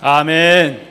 아멘.